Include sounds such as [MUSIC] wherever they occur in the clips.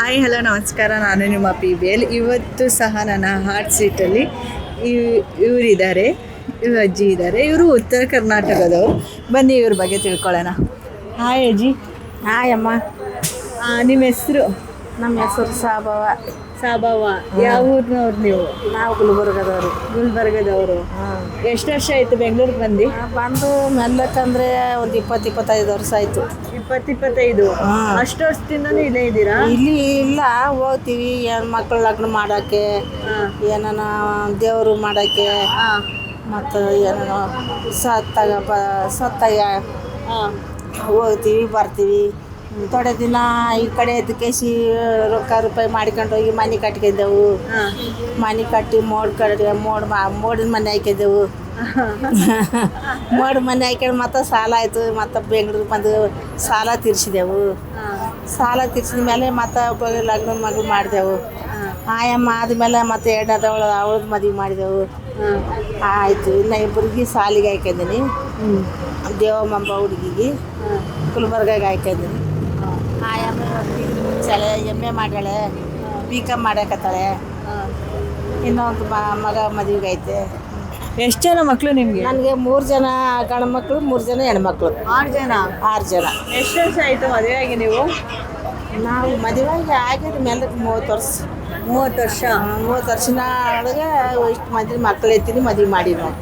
Hi hello ನಮಸ್ಕಾರ. ನಾನು ನಿಮ್ಮ ಪಿ ಬಿ ಎಲ್ ಇವತ್ತು ಸಹ ನನ್ನ ಹಾರ್ಟ್ ಸೀಟಲ್ಲಿ ಇವರಿದ್ದಾರೆ. ಇವ್ರ ಅಜ್ಜಿ ಇದ್ದಾರೆ. ಇವರು ಉತ್ತರ ಕರ್ನಾಟಕದವರು. ಬನ್ನಿ ಇವ್ರ ಬಗ್ಗೆ ತಿಳ್ಕೊಳ್ಳೋಣ. ಹಾಯ್ ಅಜ್ಜಿ. ಹಾಯ್ ಅಮ್ಮ. ನಿಮ್ಮ ಹೆಸರು? ನಮ್ಮ ಹೆಸರು ಸಾಬವ ಸಾಬವ್ವ ಯಾವ ಊರ್ನವ್ರು ನೀವು? ನಾವು ಗುಲ್ಬರ್ಗದವರು. ಗುಲ್ಬರ್ಗದವರು. ಎಷ್ಟು ವರ್ಷ ಆಯ್ತು ಬೆಂಗಳೂರಿಗೆ ಬಂದು? ಬಂದು ಮೆಲ್ಲಕ್ಕಂದ್ರೆ ಒಂದು ಇಪ್ಪತ್ತು ಇಪ್ಪತ್ತೈದು ವರ್ಷ ಆಯ್ತು. ಇಪ್ಪತ್ತು ಇಪ್ಪತ್ತೈದು ಅಷ್ಟು ವರ್ಷದಿಂದನೂ ಇಲ್ಲೇ ಇದ್ದೀರಾ? ಇಲ್ಲಿ ಇಲ್ಲ ಹೋಗ್ತೀವಿ ಏನು ಮಕ್ಕಳು ಲಗ್ನ ಮಾಡೋಕ್ಕೆ ಏನಾನ ದೇವರು ಮಾಡೋಕ್ಕೆ ಮತ್ತು ಏನಾನ ಸತ್ತಾಗ ಸತ್ತಾಗ ಹೋಗ್ತೀವಿ ಬರ್ತೀವಿ. ಥೋಡೆ ದಿನ ಈ ಕಡೆ ಎದ್ದಕೇಸಿ ರೊಕ್ಕ ರೂಪಾಯಿ ಮಾಡ್ಕೊಂಡು ಹೋಗಿ ಮನೆ ಕಟ್ಕೊಂಡೆವು. ಮನೆ ಕಟ್ಟಿ ಮೋಡ್ ಕಡೆ ಮೋಡ್ ಮೋಡಿನ ಮನೆ ಹಾಕಿದ್ದೆವು ಮೋಡ್ ಮನೆ ಹಾಕೊಂಡು ಮತ್ತೆ ಸಾಲ ಆಯಿತು ಮತ್ತೆ ಬೆಂಗಳೂರು ಬಂದು ಸಾಲ ತೀರ್ಸಿದೆವು. ಸಾಲ ತೀರ್ಸಿದ ಮೇಲೆ ಮತ್ತೆ ಒಬ್ಬ ಲಗ್ನ ಮಗು ಮಾಡಿದೆವು. ಆಯಮ್ಮ ಆದಮೇಲೆ ಮತ್ತೆ ಎರಡದವಳು ಅವಳದ್ದು ಮದುವೆ ಮಾಡಿದೆವು. ಆಯಿತು ಇನ್ನು ಇಬ್ಬರಿಗೆ ಸಾಲಿಗೆ ಹಾಕಿದ್ದೀನಿ ದೇವಮ್ಮ ದೇವಮ್ಮಂಬ ಹುಡುಗಿಗೆ ಗುಲ್ಬರ್ಗಾಗೆ ಆಯಮ್ಮ ಮುಗಿಸಾಳೆ ಎಂ ಎ ಮಾಡ್ಯಾಳೆ ಬಿ ಕಾಮ್ ಮಾಡಕತ್ತಾಳೆ ಇನ್ನೊಂದು ಮಗ ಮದುವೆಗೆ ಐತೆ ಎಷ್ಟು ಜನ ಮಕ್ಕಳು ನಿಮಗೆ? ನನಗೆ ಮೂರು ಜನ ಗಂಡು ಮಕ್ಕಳು ಮೂರು ಜನ ಹೆಣ್ಮಕ್ಳು ಆರು ಜನ? ಆರು ಜನ. ಎಷ್ಟು ವರ್ಷ ಆಯಿತು ಮದುವೆಯಾಗಿ ನೀವು? ನಾವು ಮದುವೆಯಾಗಿ ಆಗಿದ ಮೇಲೆ ಮೂವತ್ತು ವರ್ಷ. ಮೂವತ್ತು ವರ್ಷ? ಮೂವತ್ತು ವರ್ಷನ ಒಳಗೆ ಇಷ್ಟು ಮಂದಿ ಮಕ್ಕಳು ಎತ್ತೀನಿ ಮದುವೆ ಮಾಡಿ ನಾವು.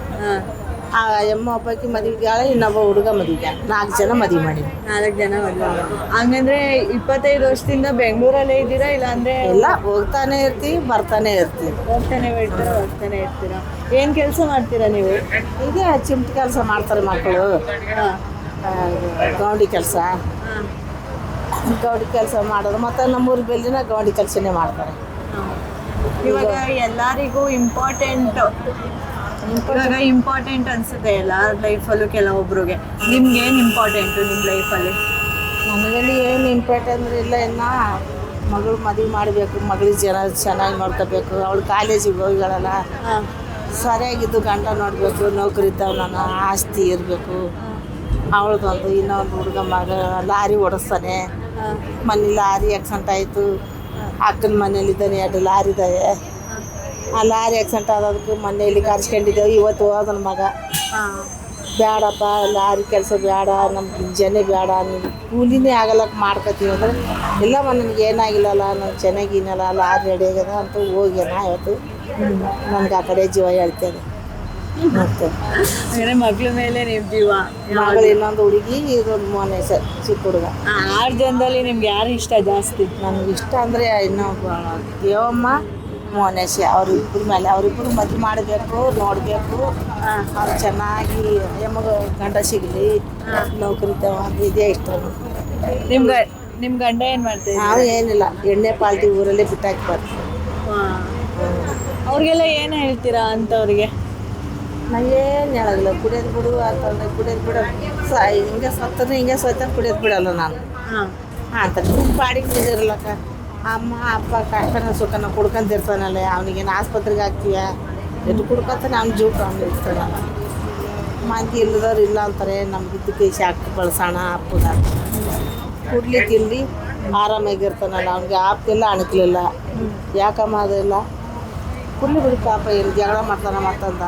ಹಾಂ ಆ ಎಮ್ಮ ಒಬ್ಬಾಕಿ ಮದುವೆಗೆ ಇನ್ನೊಬ್ಬ ಹುಡುಗ ಮದುವೆಗೆ ನಾಲ್ಕು ಜನ ಮದುವೆ ಮಾಡಿ ನಾಲ್ಕು ಜನ ಮದುವೆ ಹಂಗಂದ್ರೆ ಇಪ್ಪತ್ತೈದು ವರ್ಷದಿಂದ ಬೆಂಗಳೂರಲ್ಲೇ ಇದ್ದೀರಾ ಇಲ್ಲ ಅಂದ್ರೆ ಎಲ್ಲ ಹೋಗ್ತಾನೆ ಇರ್ತೀವಿ ಬರ್ತಾನೆ ಇರ್ತೀವಿ. ಹೋಗ್ತಾನೆ ಬಿಡ್ತೀರಾ ಹೋಗ್ತಾನೆ ಇರ್ತೀರಾ? ಏನು ಕೆಲಸ ಮಾಡ್ತೀರಾ ನೀವು? ಇದೇ ಚಿಮ್ಟಿ ಕೆಲಸ ಮಾಡ್ತಾರೆ ಮಕ್ಕಳು ಗೌಂಡಿ ಕೆಲಸ. ಗೌಡಿ ಗೌಂಡಿ ಕೆಲಸ ಮಾಡೋದು ಮತ್ತು ನಮ್ಮೂರ ಬೆಲ್ಲಿನ ಗೌಂಡಿ ಕೆಲಸನೇ ಮಾಡ್ತಾರೆ. ಇವಾಗ ಎಲ್ಲರಿಗೂ ಇಂಪಾರ್ಟೆಂಟ್ ಇವಾಗ ಇಂಪಾರ್ಟೆಂಟ್ ಅನ್ಸುತ್ತೆ ಎಲ್ಲ ಲೈಫಲ್ಲೂ ಕೆಲವೊಬ್ರಿಗೆ. ನಿಮ್ಗೆ ಏನು ಇಂಪಾರ್ಟೆಂಟು ನಿಮ್ಮ ಲೈಫಲ್ಲಿ ನನಗಲ್ಲಿ ಏನು ಇಂಪಾರ್ಟೆಂಟ್ ಅಂದ್ರೆ ಇಲ್ಲ ಇನ್ನು ಮಗಳು ಮದುವೆ ಮಾಡಬೇಕು ಮಗಳಿಗೆ ಜನ ಚೆನ್ನಾಗಿ ನೋಡ್ಕೋಬೇಕು ಅವಳು ಕಾಲೇಜಿಗೆ ಹೋಗಿಗಳಲ್ಲ ಸರಿಯಾಗಿದ್ದು ಗಂಡ ನೋಡಬೇಕು ನೌಕರಿ ನನ್ನ ಆಸ್ತಿ ಇರಬೇಕು. ಅವಳದೊಂದು ಇನ್ನೊಂದು ಹುಡುಗ ಮಗ ಲಾರಿ ಓಡಿಸ್ತಾನೆ. ಮನೇಲಿ ಮನೆ ಲಾರಿ ಆಕ್ಸಿಡೆಂಟ್ ಆಯಿತು. ಅಕ್ಕನ ಮನೇಲಿದ್ದಾನೆ ಎರಡು ಲಾರಿ ಇದ್ದಾವೆ ಆ ಲಾರಿ ಆಕ್ಸಿಡೆಂಟ್ ಆದದಕ್ಕೆ ಮೊನ್ನೆ ಇಲ್ಲಿ ಕರ್ಸ್ಕೊಂಡಿದ್ದೇವೆ. ಇವತ್ತು ಹೋದನ ಮಗ. ಬೇಡಪ್ಪ ಲಾರಿ ಕೆಲಸ ಬೇಡ ನಮ್ಗೆ ಜನ ಬೇಡ ನೀವು ಕೂಲಿನೇ ಆಗಲ್ಲಕ್ಕೆ ಮಾಡ್ಕೊತೀವಿ ಅಂದ್ರೆ ಇಲ್ಲಮ್ಮ ನನಗೆ ಏನಾಗಿಲ್ಲಲ್ಲ ನಾನು ಚೆನ್ನಾಗಿನಲ್ಲ ಲಾರಿ ರೆಡಿ ಆಗ್ಯದ ಅಂತ ಹೋಗ್ಯಾನ ಇವತ್ತು. ನನಗೆ ಆ ಕಡೆ ಜೀವ ಹೇಳ್ತೇನೆ. ಮತ್ತೆ? ಮಗಳ ಮೇಲೆ ನಿಮ್ಮ ಜೀವ. ಮಗಳು ಇನ್ನೊಂದು ಹುಡುಗಿ ಇದೊಂದು ಮನೆ ಸರ್ ಚಿಕ್ಕ ಹುಡುಗ. ಆರು ಜನದಲ್ಲಿ ನಿಮ್ಗೆ ಯಾರು ಇಷ್ಟ ಜಾಸ್ತಿ? ನನಗೆ ಇಷ್ಟ ಅಂದರೆ ಇನ್ನೊಬ್ಬ ದೇವಮ್ಮ ಮೋನೇಶ ಅವರಿಬ್ಬರ ಮೇಲೆ ಅವರಿಬ್ಬರು ಮದುವೆ ಮಾಡಬೇಕು ನೋಡಬೇಕು. ಅವ್ರು ಚೆನ್ನಾಗಿ ನಮಗೆ ಗಂಡ ಸಿಗಲಿ ನೌಕರಿ ತಗೊಂಡು ಇದೇ ಇಷ್ಟ ನಿಮ್ಗೆ. ನಿಮ್ಮ ಗಂಡ ಏನು ಮಾಡ್ತೀವಿ ನಾವು ಏನಿಲ್ಲ ಎಣ್ಣೆ ಪಾಲ್ಟಿ ಊರಲ್ಲೇ ಬಿಟ್ಟಾಕಿ ಬರ್ತೀವಿ ಅವ್ರಿಗೆಲ್ಲ ಏನು ಹೇಳ್ತೀರಾ ಅಂಥವ್ರಿಗೆ ನಾವೇನು ಹೇಳೋದಿಲ್ಲ ಕುಡಿಯೋದು ಬಿಡು ಅಂತಂದ್ರೆ ಕುಡಿಯೋದು ಬಿಡು. ಸ ಹಿಂಗೆ ಸತ್ತರೆ ಹಿಂಗೆ ಸತ್ತ ಕುಡಿಯೋದು ಬಿಡಲ್ಲ ನಾನು. ಹಾಂ. ಅಂತ. ನಿಮ್ಮ ಬಾಡಿಗೆ ಇದಿರ್ಲಕ್ಕ ಅಮ್ಮ, ಅಪ್ಪ ಕಷ್ಟನ ಸುಖನ ಕುಡ್ಕೊಂತಿರ್ತಾನಲ್ಲ ಅವನಿಗೇನು ಆಸ್ಪತ್ರೆಗೆ ಹಾಕ್ತೀಯ? ಎದು ಕುಡ್ಕೊತಾನೆ ನಮ್ಮ ಜೀವ ಪ್ರಾಬ್ಲಮ್ ಇರ್ತಾನಲ್ಲ ಮಂದಿ ಇಲ್ಲದವ್ರು ಇಲ್ಲ ಅಂತಾರೆ, ನಮ್ಗೆ ಇದ್ದಕ್ಕೆ ಶಾಕ್ ಬಳಸೋಣ ಅಪ್ಪದ ಕುಡ್ಲಿ ತಿನ್ಲಿ ಆರಾಮಾಗಿರ್ತಾನಲ್ಲ ಅವ್ನಿಗೆ ಆಪ್ತಿಲ್ಲ, ಅಣಕ್ಲಿಲ್ಲ. ಯಾಕಮ್ಮ ಅದೆಲ್ಲ? ಕುಡ್ಲಿ ಬಿಡಿ ಪಾಪ ಏನು ಜಗಳ ಮಾಡ್ತಾನೆ ಮತ್ತಂದ?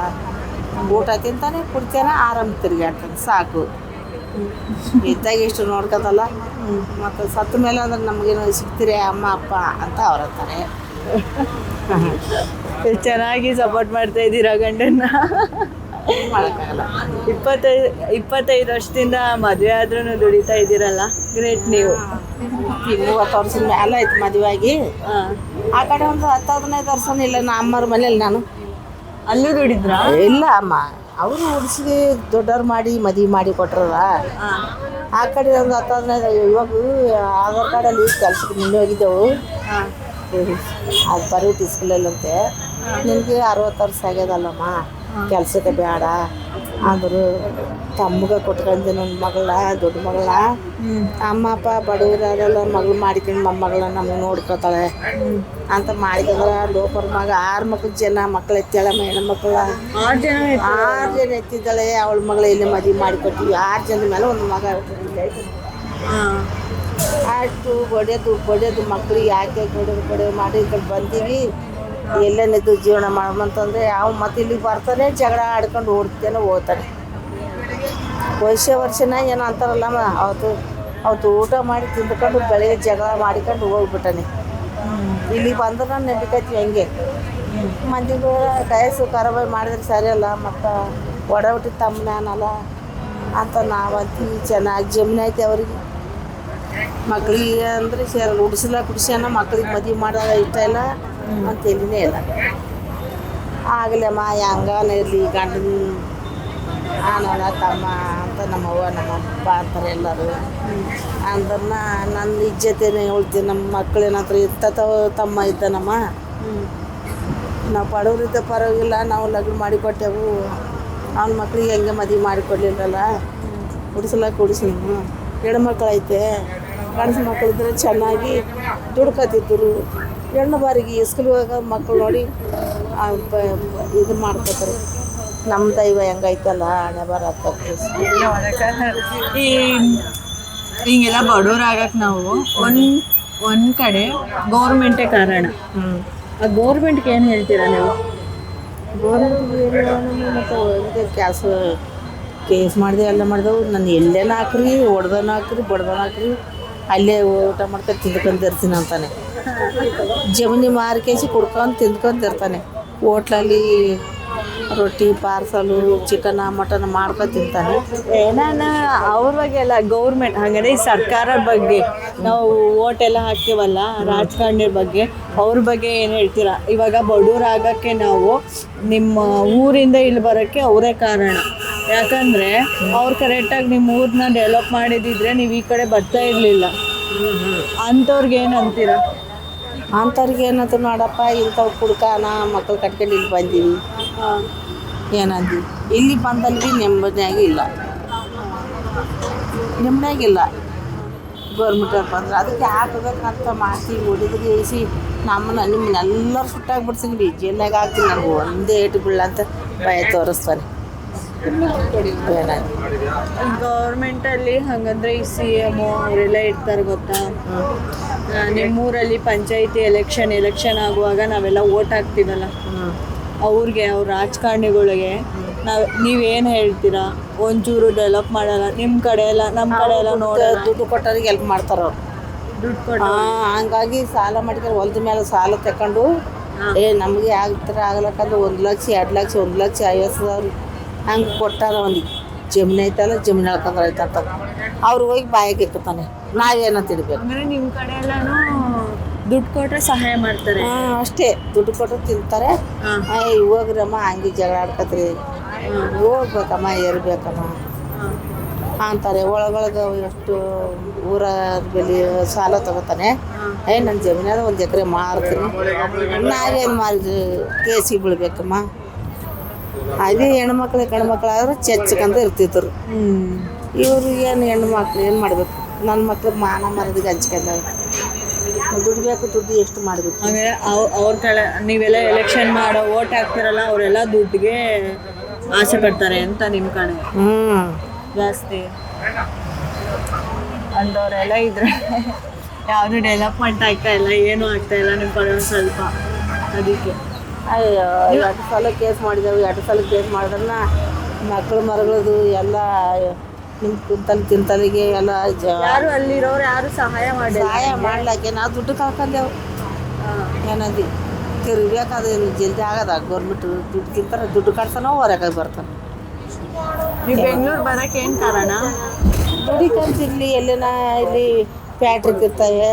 ಊಟ ತಿಂತಾನೆ ಕುಡ್ತಾನೆ ಆರಾಮ ತಿರುಗಾಡ್ತಾನೆ ಸಾಕು. ಇದ್ದಾಗ ಇಷ್ಟು ನೋಡ್ಕೊತಲ್ಲ? ಮತ್ತು ಸತ್ತ ಮೇಲೆ ಅಂದ್ರೆ ನಮಗೇನು ಸಿಗ್ತೀರಿ ಅಮ್ಮ ಅಪ್ಪ ಅಂತ ಅವ್ರ ಅಂತಾರೆ ಚೆನ್ನಾಗಿ ಸಪೋರ್ಟ್ ಮಾಡ್ತಾ ಇದ್ದೀರಾ ಗಂಡನ್ನ? ಇಪ್ಪತ್ತೈದು ಇಪ್ಪತ್ತೈದು ವರ್ಷದಿಂದ ಮದುವೆ ಆದ್ರೂ ದುಡಿತಾ ಇದ್ದೀರಲ್ಲ? ಗ್ರೇಟ್ ನೀವು. ಮೂವತ್ತು ವರ್ಷದ ಮೇಲೆ ಆಯ್ತು ಮದುವೆ ಆಗಿ. ಆ ಕಡೆ ಒಂದು ಹತ್ತು ಹದಿನೈದು ವರ್ಷ ಇಲ್ಲ ನಾ ಅಮ್ಮರ ಮನೇಲಿ ನಾನು. ಅಲ್ಲೂ ದುಡಿದ್ರ? ಇಲ್ಲ ಅಮ್ಮ. ಅವರು ಹುಡ್ಸಿಗೆ ದೊಡ್ಡವ್ರು ಮಾಡಿ ಮದುವೆ ಮಾಡಿ ಕೊಟ್ರಲ್ಲ. ಆ ಕಡೆ ಒಂದು ಹತ್ತು ಹದಿನೈದು ಇವಾಗ ಆಧಾರ್ ಕಾರ್ಡಲ್ಲಿ ಕೆಲಸಕ್ಕೆ ಮುಂದೆ ಹೋಗಿದ್ದೆವು ಅದು ಬರೀ ಇಸ್ಕೊಳ್ಳಲ್ಲಂತೆ ನಿನಗೆ ಅರವತ್ತು ವರ್ಷ ಆಗ್ಯದಲ್ಲಮ್ಮ. ಕೆಲಸಕ್ಕೆ ಬೇಡ. ಅಂದರು ತಮ್ಮಗೆ ಕೊಟ್ಕೊಂಡೆ ನನ್ನ ಮಗಳ ದೊಡ್ಡ ಮಗಳ. ಅಮ್ಮ ಅಪ್ಪ ಬಡವರಾದಲ್ಲ ಮಗಳು ಮಾಡಿಕೊಂಡು ಮಗಳ ನಮ್ಗೆ ನೋಡ್ಕೊತಾಳೆ ಅಂತ ಮಾಡಿದ್ರೆ ಲೋಪರ್ ಮಗ ಆರು ಮಕ್ಳು ಜನ ಮಕ್ಳು ಎತ್ತಾಳಮ್ಮ ಹೆಣ್ಮಕ್ಳ ಆರು ಜನ ಆರು ಜನ ಎತ್ತಿದ್ದಾಳೆ. ಅವಳ ಮಗಳ ಇಲ್ಲಿ ಮದುವೆ ಮಾಡಿಕೊಟ್ಟಿವಿ ಆರು ಜನ ಮೇಲೆ ಒಂದು ಮಗ ಅಷ್ಟು ಬಡಿಯೋದು ಬಡಿಯೋದು ಮಕ್ಳಿಗೆ ಯಾಕೆ ಬಡಿಯೋದು ಬಡಿಯೋದು ಮಾಡಿ ಈ ಕಡೆ ಬಂದೀವಿ. ಎಲ್ಲೇನಿದ್ದು ಜೀವನ ಮಾಡಮಂತಂದ್ರೆ ಯಾವ ಮತ್ತೆ ಇಲ್ಲಿಗೆ ಬರ್ತಾನೆ, ಜಗಳ ಆಡ್ಕೊಂಡು ಓಡ್ತೇನೆ ಹೋಗ್ತಾನೆ ವರ್ಷ ವರ್ಷನ ಏನೋ ಅಂತಾರಲ್ಲ ಅವತ್ತು ಅವತ್ತು ಊಟ ಮಾಡಿ ತಿಂದ್ಕೊಂಡು ಬೆಳಗ್ಗೆ ಜಗಳ ಮಾಡಿಕೊಂಡು ಹೋಗ್ಬಿಟ್ಟಾನೆ. ಇಲ್ಲಿಗೆ ಬಂದ್ರೆ ನಾನು ಹೆಂಗೆ? ಹೆಂಗೆ ಮಂದಿಗೂ ಕಯಸು ಕರಬಾಯಿ ಮಾಡಿದ್ರೆ ಸರಿಯಲ್ಲ ಮತ್ತು ಒಡಬಿಟ್ಟು ತಮ್ಮನಲ್ಲ ಅಂತ ನಾವು ಅಂತೀವಿ, ಚೆನ್ನಾಗಿ ಜಮೀನು ಐತೆ ಅವ್ರಿಗೆ. ಮಕ್ಕಳಿಗೆ ಅಂದರೆ ಸೇರಲ್ಲ ಉಡಿಸಲ್ಲ, ಕುಡಿಸ್ಯಾನ, ಮಕ್ಳಿಗೆ ಮದುವೆ ಮಾಡೋದ ಇಷ್ಟ ಇಲ್ಲ. ಅಂತ ಎಲ್ಲಿನೇ ಇಲ್ಲ ಆಗಲಮ್ಮ ಹೆಂಗಾನ ಇರಲಿ ಗಂಡನ ಆನಲ್ಲ ತಮ್ಮ ಅಂತ ನಮ್ಮವ್ವ ನಮ್ಮ ಅಪ್ಪ ಅಂತಾರೆ ಎಲ್ಲರೂ. ಅಂದ್ರನ್ನ ನನ್ನ ಇಜ್ಜತೇನೆ ಹೇಳ್ತೀನಿ ನಮ್ಮ ಮಕ್ಕಳೇನಂತ್ರ ಇತ್ತ ತಮ್ಮ ಇದ್ದಾನಮ್ಮ. ನಾವು ಬಡವರಿದ್ದ ಪರವಾಗಿಲ್ಲ, ನಾವು ಲಗ್ನ ಮಾಡಿಕೊಟ್ಟೆವು. ಅವ್ನ ಮಕ್ಳಿಗೆ ಹೆಂಗೆ ಮದುವೆ ಮಾಡಿಕೊಡ್ಲಿಲ್ಲಲ್ಲ? ಕುಡಿಸಲ ಕುಡಿಸಿದ್ನು ಹೆಣ್ಮಕ್ಳು ಐತೆ ಗಂಡಸು ಮಕ್ಕಳಿದ್ರೆ ಚೆನ್ನಾಗಿ ದುಡ್ಕೊತಿದ್ರು. ಹೆಣ್ಣು ಬಾರಿಗೆ ಸ್ಕೂಲ್ ಹೋಗೋ ಮಕ್ಕಳು ನೋಡಿ ಇದು ಮಾಡ್ಕೋತಾರೆ. ನಮ್ಮ ದೈವ ಹೆಂಗೈತಲ್ಲ ಹಣೆ ಬರ ಈ ಹಿಂಗೆಲ್ಲ ಬಡವ್ರಾಗಕ್ಕೆ ನಾವು ಒಂದು ಒಂದು ಕಡೆ ಗೌರ್ಮೆಂಟೇ ಕಾರಣ. ಹ್ಞೂ ಆ ಗೌರ್ಮೆಂಟ್ಗೆ ಏನು ಹೇಳ್ತೀರ ನೀವು? ಮತ್ತು ಕ್ಯಾಸ್ ಕೇಸ್ ಮಾಡಿದೆ ಎಲ್ಲ ಮಾಡಿದೆವು. ನಾನು ಎಲ್ಲೇನ ಹಾಕ್ರಿ ಹೊಡ್ದನ ಹಾಕ್ರಿ ಬಡ್ದನ ಹಾಕ್ರಿ. ಅಲ್ಲೇ ಊಟ ಮಾಡ್ಕೊಂಡು ತಿಂದ್ಕೊಂಡು ಇರ್ತೀನಿ ಅಂತಾನೆ. ಜಮೀನಿ ಮಾರ್ಕೇಸಿ ಕುಡ್ಕೊಂಡು ತಿಂದ್ಕೊಂಡು ಇರ್ತಾನೆ ಹೋಟ್ಲಲ್ಲಿ ರೊಟ್ಟಿ, ಪಾರ್ಸಲು ಚಿಕನ್ ಮಟನ್ ಮಾಡ್ಕೊಂಡು ತಿಂತಾನೆ. ಏನಾನ ಅವ್ರ ಬಗ್ಗೆ ಎಲ್ಲ ಗೌರ್ಮೆಂಟ್ ಹಾಗಾದ್ರೆ ಈ ಸರ್ಕಾರದ ಬಗ್ಗೆ ನಾವು ಓಟ್ ಎಲ್ಲ ಹಾಕ್ತೀವಲ್ಲ ರಾಜಕಾರಣಿ ಬಗ್ಗೆ ಅವ್ರ ಬಗ್ಗೆ ಏನು ಹೇಳ್ತೀರಾ? ಇವಾಗ ಬಡವ್ರಾಗಕ್ಕೆ ನಾವು ನಿಮ್ಮ ಊರಿಂದ ಇಲ್ಲಿ ಬರೋಕ್ಕೆ ಅವರೇ ಕಾರಣ. ಯಾಕಂದರೆ ಅವ್ರು ಕರೆಕ್ಟಾಗಿ ನಿಮ್ಮ ಊರನ್ನ ಡೆವಲಪ್ ಮಾಡಿದಿದ್ರೆ ನೀವು ಈ ಕಡೆ ಬರ್ತಾ ಇರಲಿಲ್ಲ. ಅಂಥವ್ರಿಗೆ ಏನು ಅಂತೀರಾ? ಅಂಥವ್ರಿಗೆ ಏನಂತ ನೋಡಪ್ಪ, ಇಂಥವು ಕುಡ್ಕಾನ ಮಕ್ಕಳು ಕಟ್ಕೊಂಡು ಇಲ್ಲಿ ಬಂದೀವಿ ಏನಂದಿ ಇಲ್ಲಿ ಬಂದಲ್ಲಿ ನೆಮ್ಮದಿಯಾಗ ಇಲ್ಲ. ನೆಮ್ಮದಿಯಾಗಿಲ್ಲ. ಗೌರ್ಮೆಂಟ್ ಅವ್ರು ಬಂದ್ರೆ ಅದಕ್ಕೆ ಹಾಕಬೇಕಂತ ಮಾಡ್ತೀವಿ ಹೊಡಿದ್ರೆ ಏಸಿ ನಮ್ಮನ್ನ ನಿಮ್ಮನ್ನೆಲ್ಲರೂ ಸುಟ್ಟಾಗ್ಬಿಡ್ತೀನಿ ರೀ ಜೈಲ್ನಾಗ ಹಾಕ್ತೀನಿ ನನಗೆ ಒಂದೇ ಏಟು ಬೀಳಂತ ಭಯ ತೋರಿಸ್ತಾನೆ ಏನಂದಿ ಗೌರ್ಮೆಂಟಲ್ಲಿ ಹಾಗಂದ್ರೆ ಈ ಸಿ ಎಂ ಅವರೆಲ್ಲ ಇರ್ತಾರೆ ಗೊತ್ತಾ? ನಿಮ್ಮೂರಲ್ಲಿ ಪಂಚಾಯಿತಿ ಎಲೆಕ್ಷನ್ ಎಲೆಕ್ಷನ್ ಆಗುವಾಗ ನಾವೆಲ್ಲ ಓಟ್ ಹಾಕ್ತೀವಲ್ಲ? ಅವ್ರಿಗೆ ಅವ್ರ ರಾಜಕಾರಣಿಗಳಿಗೆ ನಾವು ನೀವೇನು ಹೇಳ್ತೀರಾ? ಒಂಚೂರು ಡೆವಲಪ್ ಮಾಡಲ್ಲ. ನಿಮ್ಮ ಕಡೆ ಎಲ್ಲ ನಮ್ಮ ಕಡೆ ಎಲ್ಲ ದುಡ್ಡು ಕೊಟ್ಟವ್ರಿಗೆ ಹೆಲ್ಪ್ ಮಾಡ್ತಾರೆ ಅವ್ರು. ದುಡ್ಡು ಕೊಟ್ಟು ಹಂಗಾಗಿ ಸಾಲ ಮಾಡಿದ್ರೆ ಹೊಲದ ಮೇಲೆ ಸಾಲ ತಕೊಂಡು ಏ ನಮಗೆ ಆಗ್ತಾರ ಆಗ್ಲಕ್ಕಂದ್ರೆ ಒಂದು ಲಕ್ಷ ಎರಡು ಲಕ್ಷ ಒಂದು ಲಕ್ಷ ಐವತ್ತು ಸಾವಿರ ಹಂಗೆ ಕೊಟ್ಟಾರ ಒಂದು ಜಮೀನು ಐತಲ್ಲ ಜಮೀನು ಹೇಳ್ಕೊಂಡ್ರೆ ಐತಂತ ಅವ್ರು ಹೋಗಿ ಬಾಯಿಗೆ ಇಕ್ಕತಾನೆ ನಾವೇನೋ ತಿಳ್ಬೇಕು ಅಂದರೆ ನಿಮ್ಮ ಕಡೆ ಎಲ್ಲಾನು ದುಡ್ಡು ಕೊಟ್ಟರೆ ಸಹಾಯ ಮಾಡ್ತಾರೆ. ಹಾಂ ಅಷ್ಟೇ. ದುಡ್ಡು ಕೊಟ್ಟರೆ ತಿಂತಾರೆ. ಹಾಂ. ಏಯ್ ಹೋಗ್ರಮ್ಮ ಹಂಗೆ ಜಗಳ ಆಡ್ಕತ್ರಿ. ಹೋಗ್ಬೇಕಮ್ಮ ಏರ್ಬೇಕಮ್ಮ. ಅಂತಾರೆ. ಒಳಗೊಳಗೆ ಎಷ್ಟು ಊರ ಬೆಲೆ ಸಾಲ ತಗೋತಾನೆ. ಏ ನನ್ನ ಜಮೀನಾದ ಒಂದು ಎಕರೆ ಮಾರ್ತೀನಿ. ನಾವೇನು ಮಾರಿದ್ರಿ ಕೇಸಿಗೆ ಬೀಳ್ಬೇಕಮ್ಮ. ಅದೇ ಹೆಣ್ಮಕ್ಳು ಹೆಣ್ಮಕ್ಳಾದ್ರೆ ಚೆಚ್ಚಕಂತ ಇರ್ತಿದ್ರು. ಇವರು ಏನು ಹೆಣ್ಮಕ್ಳು ಏನು ಮಾಡಬೇಕು? ನನ್ನ ಮಕ್ಳಿಗೆ ಮಾನ ಮರದಿಗೆ ಹಂಚ್ಕೊಂಡಾಗ ದುಡ್ಬೇಕು ದುಡ್ಡು ಎಷ್ಟು ಮಾಡಬೇಕು? ಹಂಗೆ ಅವ್ ಅವ್ರ ಕಡೆ ನೀವೆಲ್ಲ ಎಲೆಕ್ಷನ್ ಮಾಡೋ ಓಟ್ ಹಾಕ್ತಿರಲ್ಲ ಅವರೆಲ್ಲ ದುಡ್ಡಿಗೆ ಆಸೆ ಪಡ್ತಾರೆ ಅಂತ ನಿಮ್ಮ ಕಡೆ? ಹ್ಞೂ ಜಾಸ್ತಿ. ಅಂದವರೆಲ್ಲ ಇದ್ರೆ ಯಾವುದು ಡೆವಲಪ್ಮೆಂಟ್ ಆಗ್ತಾ ಇಲ್ಲ ಏನೂ ಆಗ್ತಾ ಇಲ್ಲ ನಿಮ್ಮ ಕಡೆ ಸ್ವಲ್ಪ. ಅದಕ್ಕೆ. ಅಯ್ಯೋ ಎರಡು ಸಲ ಕೇಸ್ ಮಾಡಿದೆವು ಎರಡು ಸಲ ಕೇಸ್ ಮಾಡಿದ್ರನ್ನ ಮಕ್ಕಳು ಮರಗಳದು ಎಲ್ಲ ನಿಮ್ಮ ಕುಂತಲ್ ತಿಂತಲಿಗೆ ಎಲ್ಲ ಯಾರು ಅಲ್ಲಿರೋರು ಯಾರು ಸಹಾಯ ಮಾಡಿ ಸಹಾಯ ಮಾಡ್ಲಾಕೆ ನಾವು ದುಡ್ಡು ಕಳ್ಕೊಂಡೆವು. ಏನದಿ ತಿರ್ಬೇಕಾದ್ರೆ ಜಲ್ದಿ ಆಗದ ಗೌರ್ಮೆಂಟ್ ದುಡ್ಡು ತಿಂತಾರೆ ದುಡ್ಡು ಕಟ್ತಾನೋ ಹೊರಗೆ ಬರ್ತಾನೆ. ನೀವು ಬೆಂಗಳೂರು ಬರಕ್ಕೆ ಏನು ಕಾರಣ? ದುಡಿಕಂತಿರ್ಲಿ ಎಲ್ಲಿನ ಇಲ್ಲಿ ಫ್ಯಾಟ್ರಿಗೆ ಇರ್ತವೆ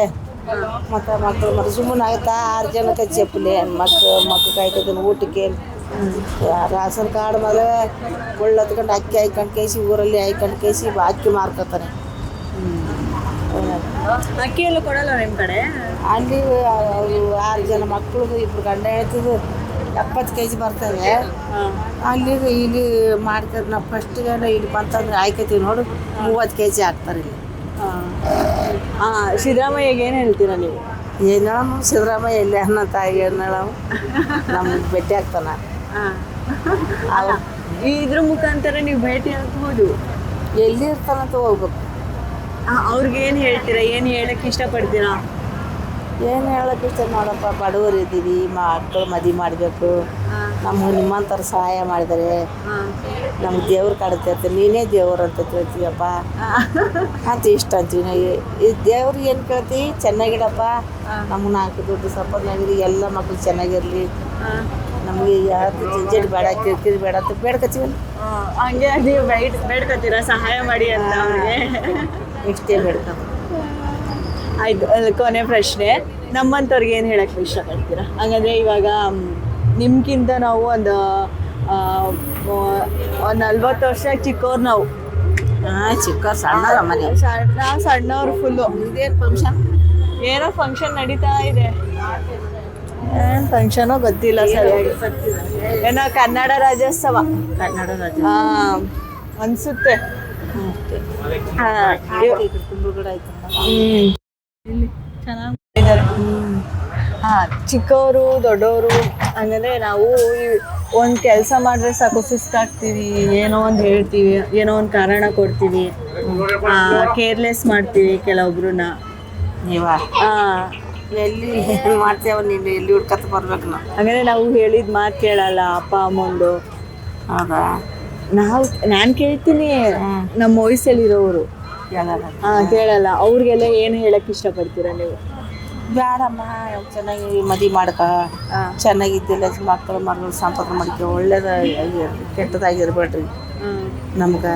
ಮತ್ತು ಮಕ್ಕಳು ಮತ್ತು ಸುಮ್ಮನೆ ಆಯ್ತಾ? ಆರು ಜನಕ್ಕೆ ಚಪ್ಪಲಿ ಮತ್ತು ಮಕ್ಕಳು ಕಾಯ್ತದ ಊಟಕ್ಕೆ. ರಾಸನ್ ಕಾರ್ಡ್ ಮೇಲೆ ಒಳ್ಳೆ ಹತ್ಕೊಂಡು ಅಕ್ಕಿ ಹಾಯ್ಕೊಂಡು ಕೇಸಿ ಊರಲ್ಲಿ ಹಾಯ್ಕೊಂಡು ಕೇಸಿ ಅಕ್ಕಿ ಮಾರ್ಕೋತಾರೆ ಅಕ್ಕಿ ಎಲ್ಲ ಕೊಡಲ್ಲ ನಿಮ್ಮ ಕಡೆ? ಅಲ್ಲಿ ಆರು ಜನ ಮಕ್ಕಳು ಇಬ್ರು ಗಂಡ ಹೇಳ್ತಿದ್ರು ಎಪ್ಪತ್ತು ಕೆ ಜಿ ಬರ್ತವೆ ಅಲ್ಲಿ ಇಲ್ಲಿ ಮಾಡ್ತಾರೆ ನಾವು ಫಸ್ಟಿಗೆ ಇಲ್ಲಿ ಬಂತಂದ್ರೆ ಹಾಯ್ಕೋತೀವಿ ನೋಡು ಮೂವತ್ತು ಕೆ ಜಿ ಹಾಕ್ತಾರೆ ಇಲ್ಲಿ. ಹಾಂ ಸಿದ್ದರಾಮಯ್ಯಗೆ ಏನು ಹೇಳ್ತೀರಾ ನೀವು? ಏನು ಹೇಳಮ್ಮ ಸಿದ್ದರಾಮಯ್ಯ ಎಲ್ಲಿ ಅನ್ನ ತಾಯಿ ಏನು ಹೇಳಮ್ಮ ನಮ್ಗೆ ಭೇಟಿ ಆಗ್ತಾನ. ಅಲ್ಲ ಇದ್ರ ಮುಖಾಂತರ ನೀವು ಭೇಟಿ ಆಗ್ಬೋದು. ಎಲ್ಲಿ ಇರ್ತಾನಂತ ಹೋಗ್ಬೇಕು. ಅವ್ರಿಗೆ ಏನು ಹೇಳ್ತೀರಾ? ಏನು ಹೇಳಕ್ಕೆ ಇಷ್ಟಪಡ್ತೀರಾ? ಏನು ಹೇಳಕ್ಕೆ ಇಷ್ಟ ನೋಡಪ್ಪ ಬಡವರು ಇದ್ದೀವಿ ಮಕ್ಕಳು ಮದುವೆ ಮಾಡಬೇಕು. ನಮ್ಮ ನಿಮ್ಮಂತರ ಸಹಾಯ ಮಾಡಿದರೆ. ನಮ್ಗೆ ದೇವ್ರು ಕಾಡುತ್ತೆ ನೀನೇ ದೇವ್ರು ಅಂತ ಕೇಳ್ತೀವಪ್ಪ ಅಂತ ಇಷ್ಟ ಅಂತೀವಿ ನಾವು. ಈ- ದೇವ್ರಿಗೆ ಏನು ಕೇಳ್ತೀವಿ ಚೆನ್ನಾಗಿಡಪ್ಪ ನಮ್ಗೆ ನಾಲ್ಕು ದುಡ್ಡು ಸಂಪಾದನೆ ಎಲ್ಲ ಮಕ್ಳು ಚೆನ್ನಾಗಿರಲಿ. ನಮಗೆ ಯಾರು ಜಂಜಟ್ ಬೇಡ ಕಿರಿಕಿರಿ ಬೇಡ ಅಂತ ಬೇಡ್ಕೊತೀವಲ್ಲ. ಹಂಗೆ ನೀವು ಬೇಡ್ ಬೇಡ್ಕೊತೀರಾ? ಸಹಾಯ ಮಾಡಿ ಅಂತ ಅವ್ರಿಗೆ. ಇಷ್ಟೇ ಬೇಡ್ಕೊ ಆಯ್ತು ಕೊನೆ ಪ್ರಶ್ನೆ. ನಮ್ಮಂಥವ್ರಿಗೆ ಏನು ಹೇಳಕ್ಕೆ ಇಷ್ಟಪಡ್ತೀರಾ? ಹಂಗಂದ್ರೆ ಇವಾಗ ನಿಮ್ಗಿಂತ ನಾವು ಒಂದು ಒಂದು ನಲ್ವತ್ತು ವರ್ಷ ಚಿಕ್ಕವ್ರು ನಾವು. ಚಿಕ್ಕವ್ರು ಸಣ್ಣವ್ರ ಮನೆ. ಸಣ್ಣ ನಾವು ಸಣ್ಣವ್ರು ಫುಲ್ಲು ಇದೇನು ಫಂಕ್ಷನ್ ಏನೋ ಫಂಕ್ಷನ್ ನಡೀತಾ ಇದೆ. ಏನು ಫಂಕ್ಷನೋ ಗೊತ್ತಿಲ್ಲ ಸರಿಯಾಗಿ. ಏನೋ ಕನ್ನಡ ರಾಜ್ಯೋತ್ಸವ. ಕನ್ನಡ ರಾಜ್ಯ ಅನ್ಸುತ್ತೆ. ಹಾ, ಇವ್- ಚೆನ್ನಾಗಿ ಹಾ ಚಿಕ್ಕವರು ದೊಡ್ಡವರು ಅಂದರೆ ನಾವು ಒಂದು ಕೆಲಸ ಮಾಡಿದ್ರೆ ಸಾಕು ಸುಸ್ತಾಗ್ತೀವಿ ಏನೋ ಒಂದು ಹೇಳ್ತೀವಿ ಏನೋ ಒಂದು ಕಾರಣ ಕೊಡ್ತೀವಿ. ಕೇರ್ಲೆಸ್ ಮಾಡ್ತೀವಿ ಕೆಲವೊಬ್ರನ್ನ ನೀವ ಆ, ಎಲ್ಲಿ ಮಾಡ್ತೇವ ನೀನು ಎಲ್ಲಿ ಹುಡ್ಕತ್ ಬರ್ಬೇಕು ನಾವು ಹಂಗಂದ್ರೆ ನಾವು ಹೇಳಿದ ಮಾತು ಕೇಳಲ್ಲ ಅಪ್ಪ ಅಮ್ಮಂದು. ಹೌದಾ? ನಾವು ನಾನು ಕೇಳ್ತೀನಿ ನಮ್ಮ ವಯಸ್ಸಲ್ಲಿರೋರು ಹಾ ಕೇಳಲ್ಲ. ಅವ್ರಿಗೆಲ್ಲ ಏನು ಹೇಳಕ್ ಇಷ್ಟಪಡ್ತೀರಾ ನೀವು? ಬೇಡಮ್ಮ ಚೆನ್ನಾಗಿ ಮದಿ ಮಾಡ್ಕ. ಚೆನ್ನಾಗಿದ್ದಿಲ್ಲ ಮಕ್ಕಳು ಮಗಳು ಸಂಪರ್ಕ ಮಾಡ್ಕೊ. ಒಳ್ಳೇದಾಗಿ ಕೆಟ್ಟದಾಗಿರ್ಬೇಡ್ರಿ. ನಮ್ಗೆ.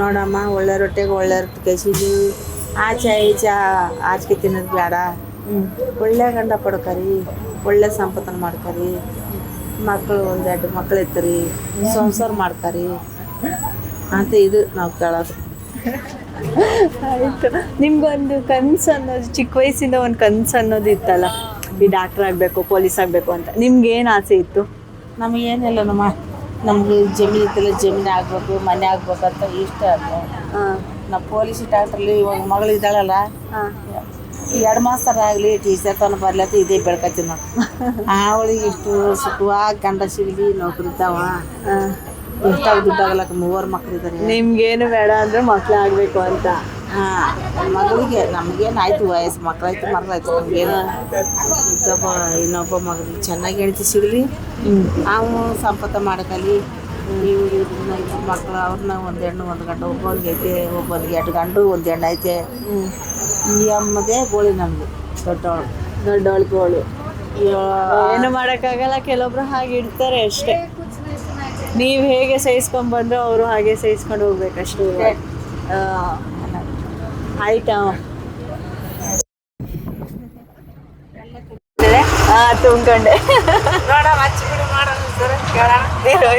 ನೋಡಮ್ಮ ಒಳ್ಳೆ ರೊಟ್ಟಿಗೆ ಒಳ್ಳೆ ರೊಟ್ಟಿ ಕೈಸಿದ್ವಿ ಆಚೆ ಈಚೆ ಆಚೆಗೆ ತಿನ್ನೋದು ಬೇಡ ಒಳ್ಳೆ ಗಂಡ ಪಡ್ಕರಿ. ಒಳ್ಳೆ ಸಂಪತ್ನ ಮಾಡ್ಕರಿ. ಮಕ್ಕಳು ಒಂದೆರಡು ಮಕ್ಕಳು ಇತ್ತರಿ ಸಂಸಾರ ಮಾಡ್ಕರಿ. ಅಂತ ಇದು ನಾವು ಕೇಳೋದು. ಆಯ್ತು. ನಿಮ್ಗೊಂದು ಕನ್ಸು ಅನ್ನೋದು ಚಿಕ್ಕ ವಯಸ್ಸಿಂದ ಒಂದು ಕನಸು ಅನ್ನೋದು ಇತ್ತಲ್ಲ? ಈ ಡಾಕ್ಟರ್ ಆಗಬೇಕು ಪೊಲೀಸ್ ಆಗಬೇಕು ಅಂತ. ನಿಮ್ಗೆ ಏನು ಆಸೆ ಇತ್ತು? ನಮಗೇನಿಲ್ಲ ನಮ್ಮ ನಮ್ಗೆ ಜಮೀನು ಇತ್ತಲ್ಲ ಜಮೀನು ಆಗ್ಬೇಕು ಮನೆ ಅಂತ ಇಷ್ಟ ಅದು ನಮ್ಮ ನಾವು ಪೊಲೀಸ್ ಡಾಕ್ಟ್ರಲ್ಲಿ ಇವಾಗ ಮಗಳು ಇದ್ದಾಳಲ್ಲ? ಹಾಂ. ಎರಡು ಮಾಸ್ತರ ಆಗಲಿ ಟೀಚರ್ ತನ ಬರ್ಲಿ ಅಂತ ಇದೇ ಬೆಳ್ಕತ್ತೀವಿ ನಾವು [LAUGHS] ಅವಳಿಗೆ ಇಷ್ಟು ಸುಖವಾಗಿ ಗಂಡ ಸಿಗಲಿ ನೌಕರಿ ಇದ್ದಾವ. ಇಷ್ಟಾಗ ದುಡ್ಡಾಗಲಕ್ಕ ಮೂವರು ಮಕ್ಕಳಿದ್ದಾರೆ ನಿಮ್ಗೇನು ಬೇಡ ಅಂದ್ರೆ ಮಕ್ಳು ಆಗಬೇಕು ಅಂತ. ಹಾಂ ಮಗಳಿಗೆ ನಮಗೇನು ಆಯ್ತು ವಯಸ್ಸು ಮಕ್ಕಳಾಯ್ತು ಮರಲಾಯ್ತು ನಮಗೇನು. ಇದ್ದೊಬ್ಬ ಇನ್ನೊಬ್ಬ ಮಗಳಿಗೆ ಚೆನ್ನಾಗಿ ಹೆಣ್ತಿ ಸಿಗಲಿ. ನಾವು ಸಂಪತ್ತ ಮಾಡಕಲಿ. ನೀವು ಮಕ್ಕಳು ಅವ್ರನ್ನ ಒಂದು ಹೆಣ್ಣು ಒಂದು ಗಂಡು ಒಬ್ಬನಿಗೆ ಐತೆ ಒಬ್ಬನಿಗೆ ಎರಡು ಗಂಡು ಒಂದು ಹೆಣ್ಣು ಐತೆ. ಈ ಅಮ್ಮದೇ ಗೋಳಿ ನಮ್ಮದು ದೊಡ್ಡವಳು. ದೊಡ್ಡವಳು ಗೋಳು. ಏನು ಮಾಡೋಕ್ಕಾಗಲ್ಲ ಕೆಲವೊಬ್ರು ಹಾಗೆ ಇಡ್ತಾರೆ ಅಷ್ಟೇ. ನೀವು ಹೇಗೆ ಸಹಿಸ್ಕೊಂಡ್ ಬಂದ್ರೋ ಅವರು ಹಾಗೆ ಸಹಿಸ್ಕೊಂಡು ಹೋಗ್ಬೇಕಷ್ಟು ಆಯ್ತಾ? ಹಾ ತುಂಬ್ಕೊಂಡೆ ನೋಡಮ್ಮ